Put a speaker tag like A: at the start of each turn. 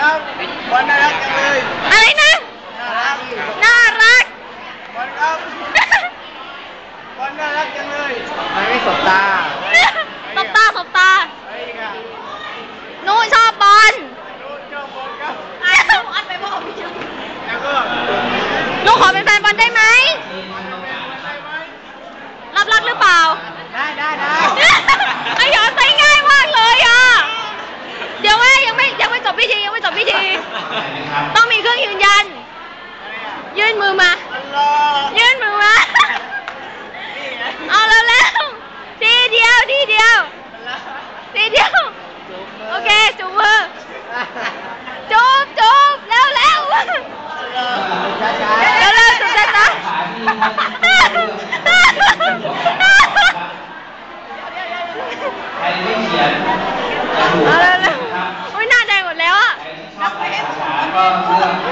A: ครับบอลน่ารักจังเลย
B: อะไรนะ
A: น่ารัก
B: น่ารัก บ
A: อลครับบอน่ารักจังเลยไม่ไม่สบตา
B: สบตาสบตาไอ้
A: กะ
B: หนูชอบบอลนู้เจ้า
A: บอลครับ
B: อัดไปบอกพี่แล้วก็ หนูขอเป็นแฟนบอลได้ไหม พิธียังไม่จบพิธี ต้องมีเครื่องยืนยัน ยื่นมือมา ยื่นมือมา เอาแล้วแล้วๆทีเดียวทีเดียวทีเดียว
A: โอเค
B: จูบมือจูบจูบเร็วเร็วเร็
A: ว
B: เร็วจูบจ้าจ้า
C: ใครที่เขียนจะถูกเอาา